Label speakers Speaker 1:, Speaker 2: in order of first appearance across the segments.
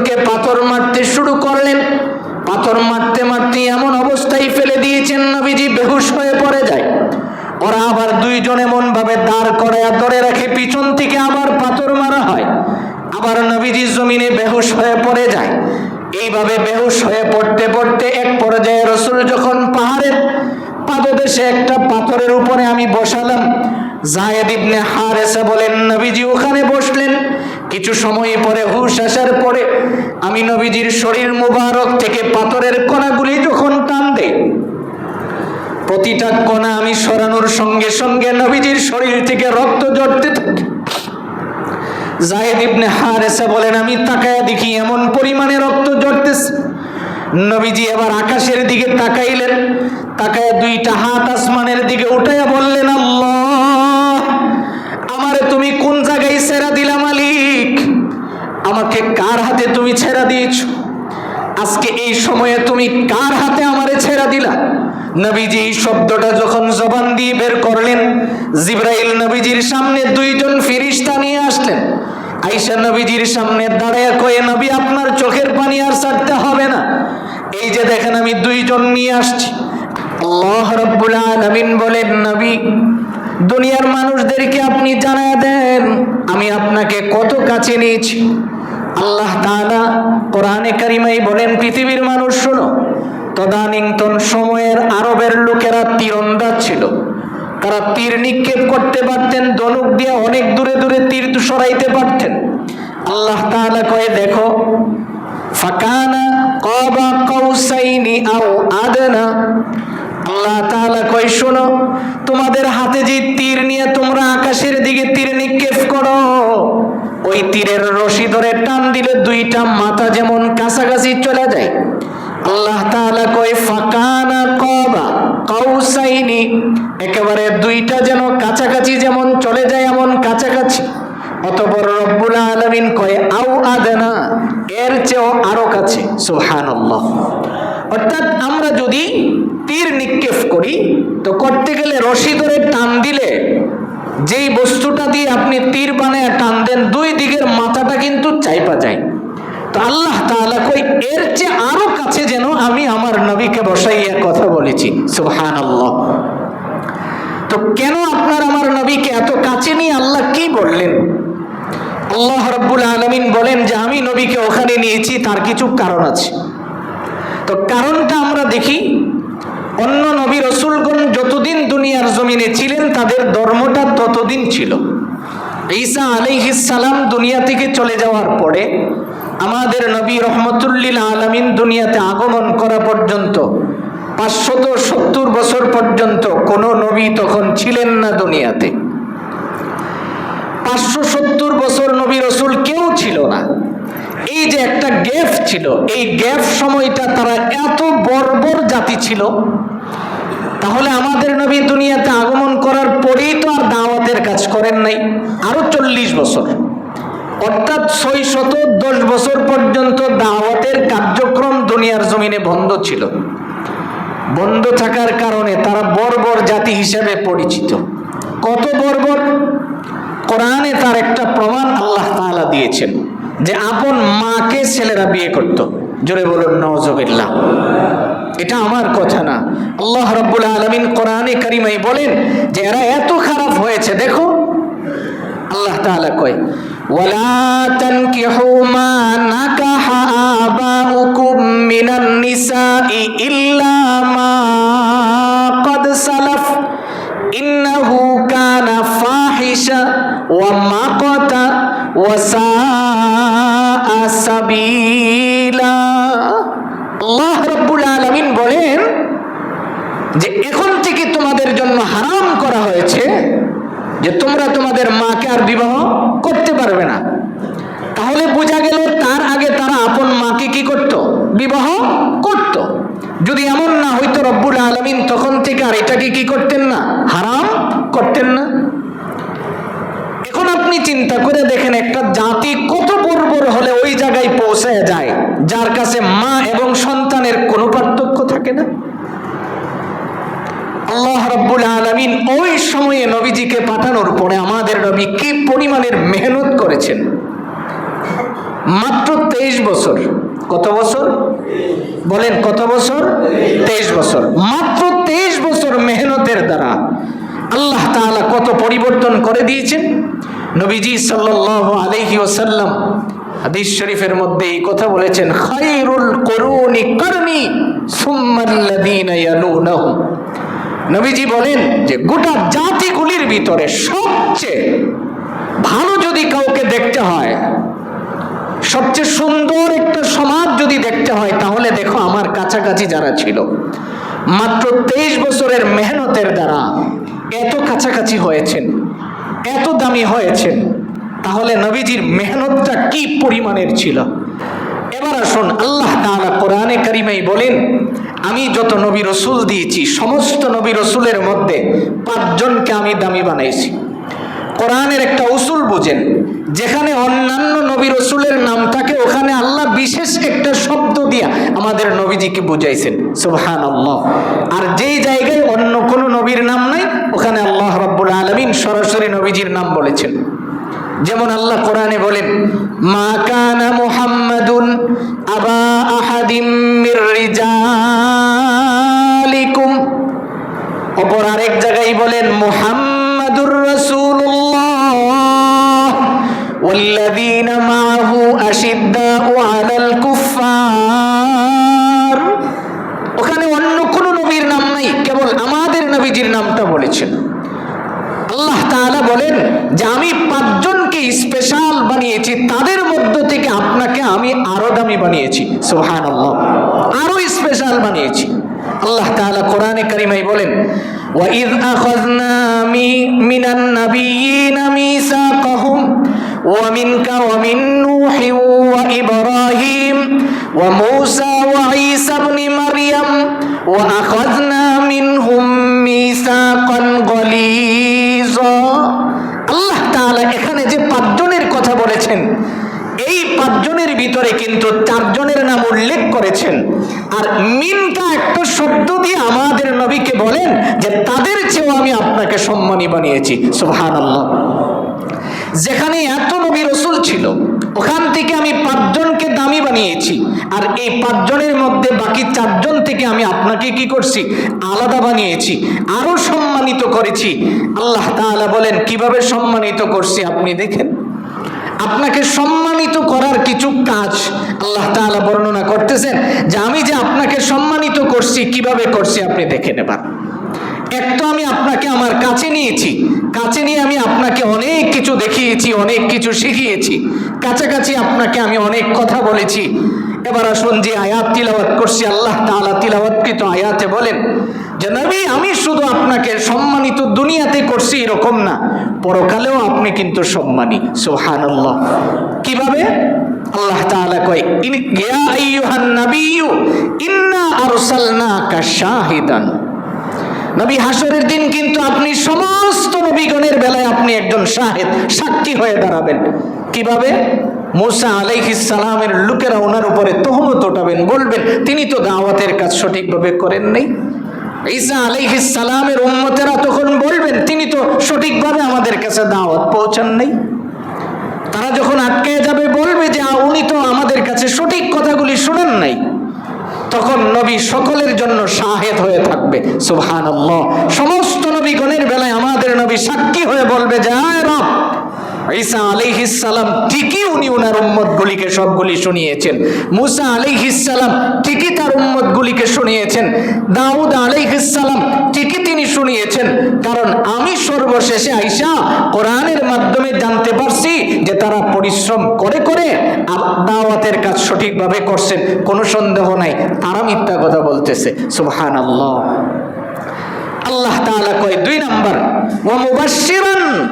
Speaker 1: রসুলকে পাথর মারতে শুরু করলেন। পাথর মারতে মারতে এমন অবস্থায় ফেলে দিয়েছেন নবীজি, বেহুশ হয়ে পড়ে যায়। ওরা আবার দুইজন এমন ভাবে দাঁড় করে ধরে রাখে, পিছন থেকে আবার পাথর মারা হয়। আবার নবীজি জমিনে বেহুশ হয়ে পড়ে যায়। এইভাবে বেহুশ হয়ে পড়তে পড়তে এক পর্যায়ে রসুল যখন পাহাড়ের পাদদেশে একটা পাথরের উপরে আমি বসালাম, জায়েদ ইবনে হারেসা বলেন, নবীজি, ওখানে বসলেন। কিছু সময় পরে হুশ আসার পরে আমি নবীজির শরীর মুবারক থেকে পাথরের কণাগুলি যখন টান দেই, প্রতিটা কণা আমি সরানোর সঙ্গে সঙ্গে নবীজির শরীর থেকে রক্ত জড়তে থাকে। জায়েদ ইবনে হারেসা বলেন, আমি তাকায়া দেখি এমন পরিমাণে রক্ত জড়তেছে নবীজি এবার আকাশের দিকে তাকাইলেন, তাকায় দুইটা হাত আসমানের দিকে উঠাইয়া বললেন, আল্লাহ! আমাকে কার হাতে তুমি ছেড়া দিয়েছ? আজকে এই সময়ে তুমি কার হাতে আমারে ছেড়া দিলা? নবীজি এই শব্দটা যখন জবান দিয়ে বের করলেন, জিব্রাইল নবীজির সামনে দুইজন ফিরিস্তা নিয়ে আসলেন। আইসা নবীজির সামনে দাঁড়ায় কয়ে, নবী, আপনার চোখের পানি আর ছাড়তে হবে না। এই যে দেখেন আমি দুইজন নিয়ে আসছি। আল্লাহ রব্বুল আলামিন বলেন, নবী, দুনিয়ার মানুষদেরকে আপনি জানায় দেন, আমি আপনাকে কত কাছে নিয়েছি? আল্লাহ তাআলা কোরআনে কারিমাই বলেন, পৃথিবীর মানুষ শোনো, তদানীন্তন সময়ের আরবের লোকেরা তীরন্দাজ ছিল। তারা তীর নিক্ষেপ করতে পারতেন ধনুক দিয়ে অনেক দূরে দূরে তীর সরাইতে পারতেন। আল্লাহ তাআলা কয়ে, দেখো, ফাকানা কবা কৌসাইনি আও আদনা। আল্লাহ তাআলা কই শোনো, তোমাদের হাতে যে তীর নিয়ে তোমরা আকাশের দিকে তীর নিক্ষেপ করো ওই তীরের রশি ধরে টান দিলে দুইটা মাথা যেমন কাছাকাছি চলে যায়। আল্লাহ তাআলা কই ফাকানা কবা কাউসাইনি। একেবারে দুইটা যেন কাছাকাছি যেমন চলে যায় এমন কাছাকাছি। অতপর রব্বুল আলামিন কয়ে, আও আদানা, এর চেয়েও আরও কাছে। সুবহানাল্লাহ। অর্থাৎ আমরা যদি তীর নিক্ষেপ করি, তো করতে গেলে রশি ধরে টান দিলে যেই বস্তুটা দিয়ে আপনি তীর বানায় টান দেন দুই দিকের মাথাটা কিন্তু চাইপা যায়। তো আল্লাহ তাআলা কই, এর চেয়ে আরও কাছে যেন আমি আমার নবীকে বসাইয়া কথা বলেছি। সুবহানাল্লাহ। তো কেন আপনার আমার নবীকে এত কাছে নিয়ে আল্লাহ কি বললেন? আল্লাহ রব্বুল আলমিন বলেন যে, আমি নবীকে ওখানে নিয়েছি, তার কিছু কারণ আছে। তো কারণটা আমরা দেখি, অন্য নবী রসুলগণ যতদিন দুনিয়ার জমিনে ছিলেন, তাদের ধর্মটা ততদিন ছিল। ঈসা সালাম দুনিয়া থেকে চলে যাওয়ার পরে আমাদের নবী রহমতুল্লিল আলমিন দুনিয়াতে আগমন করা পর্যন্ত, পাঁচশত সত্তর বছর পর্যন্ত কোনো নবী তখন ছিলেন না দুনিয়াতে। পাঁচশো সত্তর বছর নবী রসুল কেউ ছিল না। এই যে একটা গ্যাপ ছিল, এই গ্যাপ সময়টা তারা এত বর্বর জাতি ছিল তাহলে আমাদের নবী দুনিয়াতে আগমন করার পরেই তো আর দাওয়াতের কাজ করেন নাই। আরও চল্লিশ বছর। অর্থাৎ ছয় শত দশ বছর পর্যন্ত দাওয়াতের কার্যক্রম দুনিয়ার জমিনে বন্ধ ছিল। বন্ধ থাকার কারণে তারা বর্বর জাতি হিসেবে পরিচিত। কত বর্বর? কোরআনে তার একটা প্রমাণ আল্লাহ তাআলা দিয়েছেন যে আপন মাকে ছেলেরা বিয়ে করত। জোরে বলুন নওয়াজবিল্লা এটা আমার কথা না। আল্লাহ রব্বুল আলমিন কোরআনে কারিমাই বলেন যে এরা এত খারাপ হয়েছে, দেখো। আল্লাহ তাআলা কয়, ওয়ালা মা ইল্লা মা ওয়া সাবিল। যে এখন থেকে তোমাদের জন্য হারাম করা হয়েছে, যে তোমরা তোমাদের মাকে আর বিবাহ করতে পারবে না। তাহলে বোঝা গেল তার আগে তারা আপন মাকে কি করত? বিবাহ করত। যদি এমন না হইতো রব্বুল আলমিন, তখন থেকে আর এটাকে কি করতেন না? হারাম করতেন না। এখন আপনি চিন্তা করে দেখেন, একটা জাতি কত বর্বর হলে ওই জায়গায় পৌঁছায় যায়, যার কাছে মা এবং সন্তানের কোনো পার্থক্য থাকে না। আল্লাহ রাব্বুল আলামিন ওই সময়ে নবীজিকে পাঠানোর পরে আমাদের নবী কি পরিমাণের মেহনত করেছেন? মাত্র তেইশ বছর। কত বছর? বলেন কত বছর? তেইশ বছর। মাত্র তেইশ বছর মেহনতের দ্বারা আল্লাহ তাআলা কত পরিবর্তন করে দিয়েছেন? নবীজি সাল্লাল্লাহু আলাইহি ওয়াসাল্লাম হাদিস শরীফের মধ্যে এই কথা বলেছেন, খায়রুল করুনি করনি সুম্মাল্লাযীনা ইয়ালুনাহুম। নবীজি বলেন যে গোটা জাতিগুলির ভিতরে সবচেয়ে ভালো যদি কাউকে দেখতে হয়, সবচেয়ে সুন্দর একটা সমাজ যদি দেখতে হয়, তাহলে দেখো আমার কাছাকাছি যারা ছিল, মাত্র তেইশ বছরের মেহনতের দ্বারা এত কাছাকাছি হয়েছেন, এত দামি হয়েছেন, তাহলে নবীজির মেহনতটা কি পরিমাণের ছিল? এবার আসুন, আল্লাহ তাআলা কোরআনে কারিমাই বলেন আমি যত নবী রসুল দিয়েছি, সমস্ত নবী রসুলের মধ্যে পাঁচজনকে আমি দামি বানাইছি। কোরআনের একটা উসুল বুঝেন, যেখানে অন্যান্য নবী রসুলের নাম থাকে, ওখানে আল্লাহ বিশেষ একটা শব্দ দিয়া আমাদের নবীজিকে বুঝাইছেন। সুবহান আল্লাহ আর যেই জায়গায় অন্য কোনো নবীর নাম নাই, ওখানে আল্লাহ রাব্বুল আলমিন সরাসরি নবীজির নাম বলেছেন। যেমন আল্লাহ কোরআনে বলেন, মা কানা মুহাম্মাদুন আবা আহাদিম মির বলেন, মুহাম্মাদুর রাসূলুল্লাহ, ওয়াল্লাযীনা মাহু আশিদ্দাউ আলাল কুফফার। ওখানে অন্য কোন নবীর নাম নাই, কেবল আমাদের নবীজির নামটা বলেছেন। আল্লাহ তাআলা বলেন যে, আমি পাঁচজনকে স্পেশাল বানিয়েছি, তাদের মধ্য থেকে আপনাকে আমি আরও দামি বানিয়েছি। সুবহানাল্লাহ। আরও স্পেশাল বানিয়েছি। আল্লাহ তাআলা কোরআনে কারিমাই বলেন وإذ أخذنا من النبيين ميثاقهم ومنك ومن نوح وإبراهيم وموسى وعيسى ابن مريم وأخذنا منهم ميثاقا غليظا الله تعالى এখানে যে পাঁচজনের কথা বলেছেন এই পাঁচজনের ভিতরে কিন্তু চারজনের নাম উল্লেখ করেছেন আর মিনকা একটা শব্দ দিয়ে আমাদের নবীকে বলেন যে তাদের চেয়েও আমি আপনাকে সম্মানী বানিয়েছি। সুবহান আল্লাহ যেখানে এত নবী রসুল ছিল, ওখান থেকে আমি পাঁচজনকে দামি বানিয়েছি। আর এই পাঁচজনের মধ্যে বাকি চারজন থেকে আমি আপনাকে কি করছি? আলাদা বানিয়েছি আরও সম্মানিত করেছি। আল্লাহ তাআলা বলেন, কীভাবে সম্মানিত করছি আপনি দেখেন? আপনাকে সম্মানিত করার কিছু কাজ আল্লাহ তাআলা বর্ণনা করতেছেন যে আমি করছি, কীভাবে করছি আপনি দেখে নেবার এক তো আমি আপনাকে আমার কাছে নিয়েছি, কাছে নিয়ে আমি আপনাকে অনেক কিছু দেখিয়েছি, অনেক কিছু শিখিয়েছি। কাছাকাছি আপনাকে আমি অনেক কথা বলেছি। এবার আসুন যে আয়াত তিলাবাত করছি, আল্লাহ তাআলা তো আয়াতে বলেন যে আমি শুধু আপনাকে সম্মানিত দুনিয়াতে করছি এরকম না। পরকালেও আপনি কিন্তু সম্মানী। সুবহানাল্লাহ। কীভাবে? আল্লাহ তাআলা কয়, ইন, ইয়া আইয়ুহান নাবিয়্যু, ইন্না আরসালনাকা শাহিদান। নবী হাসরের দিন কিন্তু আপনি সমস্ত নবীগণের বেলায় আপনি একজন শাহেদ, সাক্ষী হয়ে দাঁড়াবেন। কীভাবে? মুসা সালামের লোকেরা ওনার উপরে তহমত ওঠাবেন, বলবেন, তিনি তো দাওয়াতের কাজ সঠিকভাবে করেন নাই। ঈসা আলাইহিস সালামের উম্মতেরা তখন বলবেন, তিনি তো সঠিকভাবে আমাদের কাছে দাওয়াত পৌঁছান নাই। তারা যখন আটকে যাবে বলবে যে উনি তো আমাদের কাছে সঠিক কথাগুলি শুনেন নাই। তখন নবী সকলের জন্য শাহেদ হয়ে থাকবে সুবহান সমস্ত নবীগণের বেলায় আমাদের নবী সাক্ষী হয়ে বলবে যে, আয় রব ঈসা আলাইহিস ঠিকই উনি ওনার উম্মতগুলিকে সবগুলি শুনিয়েছেন। মুসা আলাইহিস সালাম ঠিকই তার উম্মতগুলিকে শুনিয়েছেন। দাউদ আলাইহিসালাম ঠিকই তিনি শুনিয়েছেন। কারণ আমি সর্বশেষে আইসা কোরআনের মাধ্যমে জানতে পারছি যে তারা পরিশ্রম করে করে দাওয়াতের কাজ সঠিকভাবে করছেন। কোনো সন্দেহ নাই। তারা মিথ্যা কথা বলতেছে। সুবহান আল্লাহ আল্লাহ তাআলা কয়, দুই নাম্বার, ওয়া মুবাশশিরান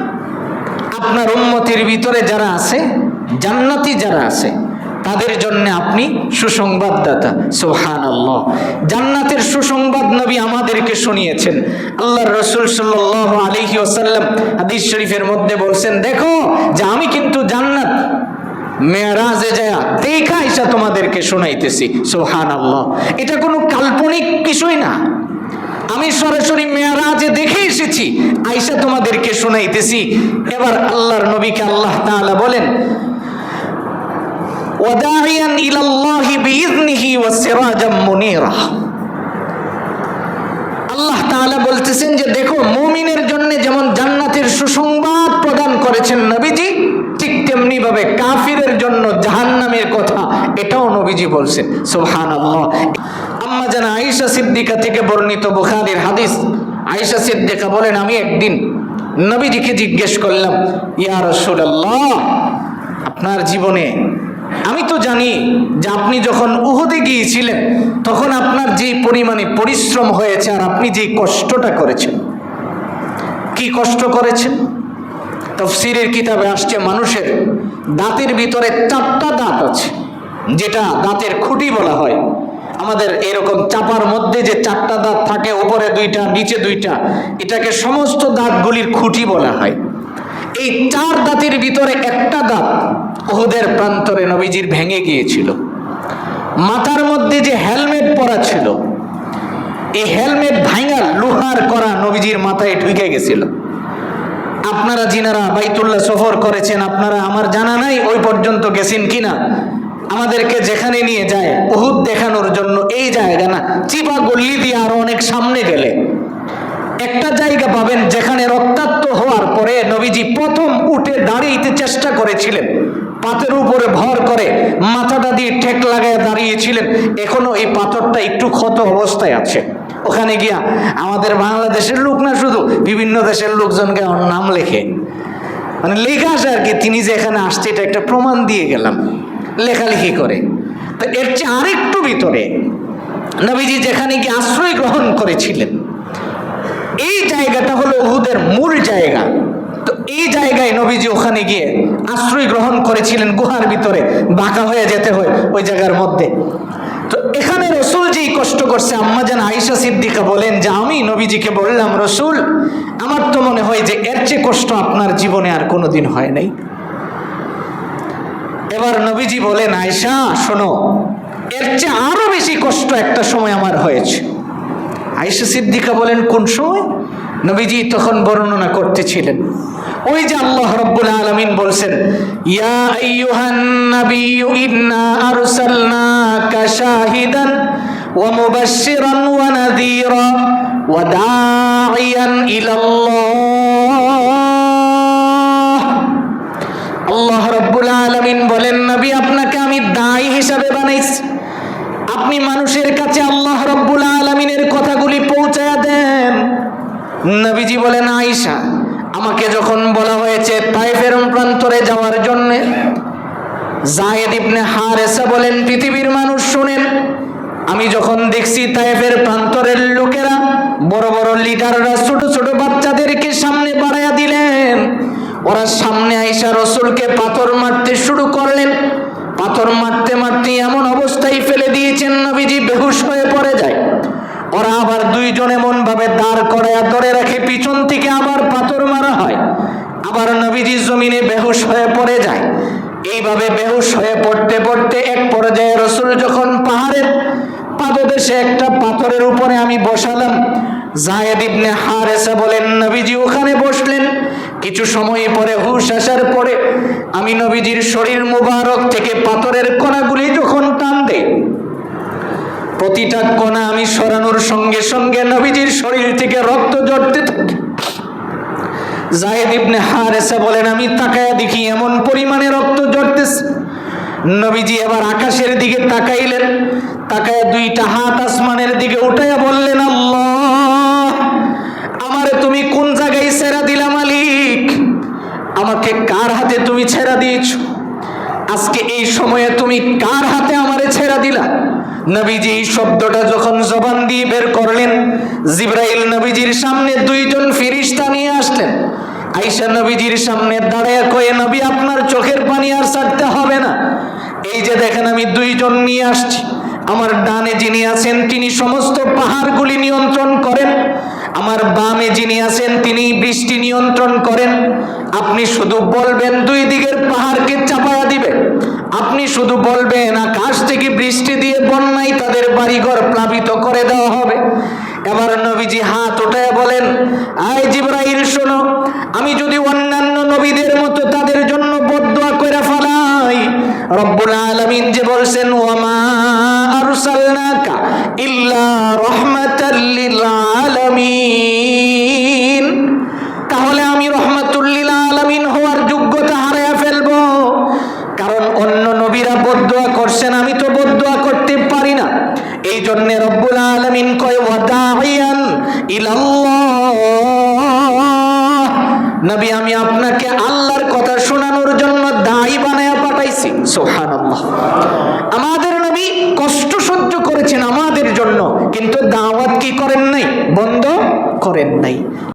Speaker 1: আপনার উম্মতির ভিতরে যারা আছে, জান্নাতি যারা আছে, তাদের জন্য আপনি সুসংবাদদাতা। সোহান আল্লাহ জান্নাতের সুসংবাদ নবী আমাদেরকে শুনিয়েছেন। আল্লাহর রসুল সাল্লাহ আলহি ওসাল্লাম হাদিস শরীফের মধ্যে বলছেন, দেখো যে আমি কিন্তু জান্নাত মেয়েরাজে যায় দেখা আইসা তোমাদেরকে শোনাইতেছি। সোহান আল্লাহ এটা কোনো কাল্পনিক কিছুই না। আমি সরাসরি মেয়ারাজে দেখে এসেছি। আইসা তোমাদেরকে শোনাইতেছি। এবার আল্লাহর নবীকে আল্লাহ তাআলা বলেন, ওয়াদাইয়ান ইলাল্লাহি বিইজনিহি ওয়া সিরাজাম মুনিরা। আল্লাহ তাআলা বলতেছেন যে, দেখো, মুমিনের জন্য যেমন জান্নাতের সুসংবাদ প্রদান করেছেন নবীজি, ঠিক তেমনি ভাবে কাফিরের জন্য জাহান্নামের কথা এটাও নবীজি বলছেন। সুবহানাল্লাহ। আম্মা জান আয়েশা সিদ্দিকা থেকে বর্ণিত বুখারীর হাদিস। আয়েশা সিদ্দিকা বলেন, আমি একদিন নবীজিকে জিজ্ঞেস করলাম, ইয়া রাসূলুল্লাহ, আপনার জীবনে আমি তো জানি যে আপনি যখন উহুদে গিয়েছিলেন, তখন আপনার যে পরিমাণে পরিশ্রম হয়েছে আর আপনি যে কষ্টটা করেছেন। কি কষ্ট করেছেন? তফসিরের কিতাবে আসছে, মানুষের দাঁতের ভিতরে চারটা দাঁত আছে, যেটা দাঁতের খুঁটি বলা হয়। আমাদের এরকম চাপার মধ্যে যে চারটা দাঁত থাকে উপরে দুইটা, নিচে দুইটা, এটাকে সমস্ত দাঁতগুলির খুঁটি বলা হয়। এই চার দাঁতের ভিতরে একটা দাঁত ওহুদের প্রান্তরে নবীজির ভেঙে গিয়েছিল। মাথার মধ্যে যে হেলমেট পরা ছিল, এই হেলমেট ভাঙা লোহার করা নবীজির মাথায় ঢুকে গেছিল। আপনারা যিনারা বাইতুল্লাহ সফর করেছেন, আপনারা আমার জানা নাই ওই পর্যন্ত গেছেন কিনা? আমাদেরকে যেখানে নিয়ে যায়, উহুদ দেখানোর জন্য এই জায়গা না, চিপা গল্লি দিয়ে আরও অনেক সামনে গেলে। একটা জায়গা পাবেন যেখানে রক্তাক্ত হওয়ার পরে নবীজি প্রথম উঠে দাঁড়িয়েতে চেষ্টা করেছিলেন। পাথরের উপরে ভর করে মাথাটা দিয়ে ঠেক লাগায় দাঁড়িয়েছিলেন। এখনও এই পাথরটা একটু ক্ষত অবস্থায় আছে। ওখানে গিয়া আমাদের বাংলাদেশের লোক না শুধু, বিভিন্ন দেশের লোকজনকে নাম লেখে। মানে লেখা আসে আর কি, তিনি যে এখানে আসছে, এটা একটা প্রমাণ দিয়ে গেলাম। লেখালেখি করে। তো এর চেয়ে আরেকটু ভিতরে নবীজি যেখানে গিয়ে আশ্রয় গ্রহণ করেছিলেন, এই জায়গাটা হলো উহুদের মূল জায়গা। তো এই জায়গায় নবীজি ওখানে গিয়ে আশ্রয় গ্রহণ করেছিলেন গুহার ভিতরে, বাঁকা হয়ে যেতে হয় ওই জায়গার মধ্যে। তো এখানে রসুল যেই কষ্ট করছে আম্মা যেন আইসা সিদ্দিকা বলেন যে, আমি নবীজিকে বললাম, রসুল, আমার তো মনে হয় যে এর চেয়ে কষ্ট আপনার জীবনে আর কোনোদিন হয় নাই। এবার নবীজি বলেন আয়সা শোনো, এর চেয়ে আরও বেশি কষ্ট একটা সময় আমার হয়েছে। আয়েশা সিদ্দিকা বলেন, কোন সময়? নবীজি তখন বর্ণনা করতেছিলেন। ওই যে আল্লাহ রব্বুল আলামিন বলছেন, ইয়া আলামিন বলেন, নবী, আপনাকে আমি দায়ী হিসাবে বানাইছি। আপনি মানুষের কাছে আল্লাহ রব্বুল আলমিনের কথাগুলি পৌঁছায়া দেন। নবীজি বলেন, আয়েশা, আমাকে যখন বলা হয়েছে তাইফের প্রান্তরে যাওয়ার জন্যে জায়েদ ইবনে হারেসা বলেন, পৃথিবীর মানুষ শুনেন, আমি যখন দেখছি তাইফের প্রান্তরের লোকেরা বড় বড় লিডাররা ছোট ছোট বাচ্চাদেরকে সামনে বাড়াইয়া দিলেন, ওরা সামনে রসুলকে পাথর মারতে শুরু করলেন। পাথর মারতে মারতে এমন অবস্থায় ফেলে দিয়েছেন নবীজি, বেহুশ হয়ে পড়ে যায়। ওরা আবার দুইজন এমন ভাবে দাঁড় করায় ধরে রাখে, পিছন থেকে আবার পাথর মারা হয়। আবার নবীজি জমিনে বেহুশ হয়ে পড়ে যায়। এইভাবে বেহুশ হয়ে পড়তে পড়তে এক পর্যায়ে রসুল যখন পাহাড়ের পাদদেশে একটা পাথরের উপরে আমি বসালাম, জায়েদ ইবনে হারেসা বলেন, নবীজি, ওখানে বসলেন। কিছু সময় পরে হুশ আসার পরে আমি নবীজির শরীর মুবারক থেকে পাথরের কণাগুলি যখন টান দেই, প্রতিটা কণা আমি সরানোর সঙ্গে সঙ্গে নবীজির শরীর থেকে রক্ত জড়তে থাকে। জায়েদ ইবনে হারেসা বলেন, আমি তাকায়া দেখি এমন পরিমাণে রক্ত জড়তেছে নবীজি এবার আকাশের দিকে তাকাইলেন, তাকায় দুইটা হাত আসমানের দিকে উঠাইয়া বললেন, আল্লাহ, আমারে তুমি কোন জায়গায় সেরা দিলা মালিক আমাকে কার হাতে তুমি ছেড়া দিয়েছ? আজকে এই সময়ে তুমি কার হাতে আমারে ছেড়া দিলা? নবীজি এই শব্দটা যখন জবান দিয়ে বের করলেন, জিব্রাইল নবীজির সামনে দুইজন ফিরিস্তা নিয়ে আসলেন। আইসা নবীজির সামনে দাঁড়ায় কয়ে, নবী, আপনার চোখের পানি আর ছাড়তে হবে না। এই যে দেখেন আমি দুইজন নিয়ে আসছি। আমার ডানে যিনি আছেন, তিনি সমস্ত পাহাড়গুলি নিয়ন্ত্রণ করেন। আমার বামে যিনি আছেন, তিনি বৃষ্টি নিয়ন্ত্রণ করেন। আপনি শুধু বলবেন দুই দিকের পাহাড়কে চাপায়া দিবে। আপনি শুধু বলবেন, আকাশ থেকে বৃষ্টি দিয়ে বন্যায় তাদের বাড়িঘর প্লাবিত করে দেওয়া হবে। এবার নবীজি হাত ওঠায় বলেন, আয় জিব্রাহিল শোনো, আমি যদি অন্যান্য নবীদের মতো তাদের জন্য বদুয়া করে ফেলাই, রব্বুল আলমিন যে বলছেন ওমা আরসালনাকা ইল্লা রহমাতাল্লিল আলামিন।